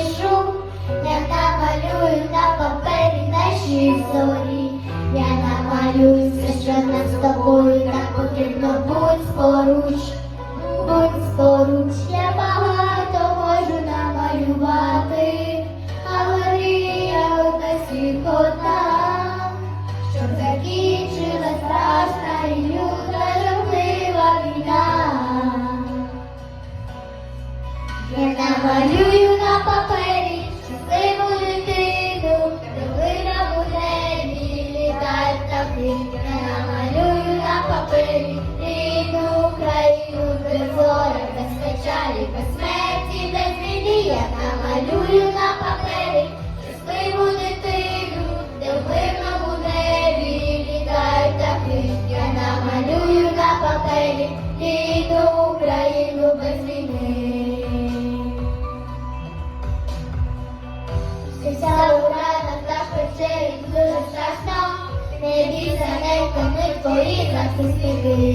тишу, я намалюю на папері наші зорі. Я намалюю все, що нам з тобою так потрібно, будь скоруч, будь скоруч, я багато можу намалювати, але мрія одна світло там, щоб закінчилась страшна і люта жахлива війна. Я намалюю Я намалюю на папері рідну Україну, без горя, без печалі, без смерті, без війни. Я намалюю на папері щасливу дитину, де в мирному небі літають. Я намалюю на папері рідну Україну без війни. Kartus Tegeri